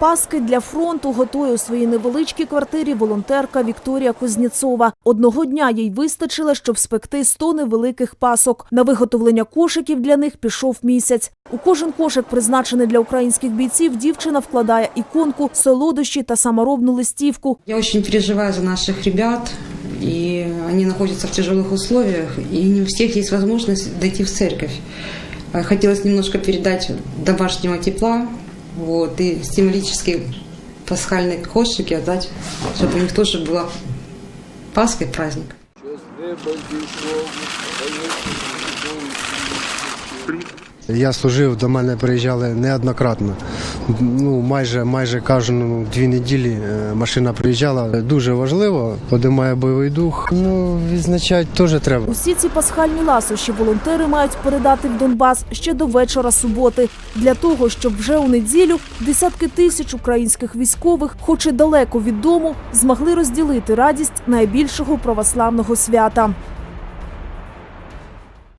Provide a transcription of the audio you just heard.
Паски для фронту готує у своїй невеличкій квартирі волонтерка Вікторія Кузнєцова. Одного дня їй вистачило, щоб спекти 100 невеликих пасок. На виготовлення кошиків для них пішов місяць. У кожен кошик, призначений для українських бійців, дівчина вкладає іконку, солодощі та саморобну листівку. Я очень переживаю за наших ребят, и они находятся в тяжелых условиях, и не у всех есть возможность дойти в церковь. Хотелось немножко передать домашнего тепла, вот, и символический пасхальный кошик и отдать, чтобы у них тоже была Пасха и праздник. Я служив, до мене приїжджали неоднократно. Ну, майже, майже кожну дві неділі е, машина приїжджала. Дуже важливо, подимає бойовий дух. Ну, відзначати теж треба. Усі ці пасхальні ласощі волонтери мають передати в Донбас ще до вечора суботи, для того, щоб вже у неділю десятки тисяч українських військових, хоч і далеко від дому, змогли розділити радість найбільшого православного свята.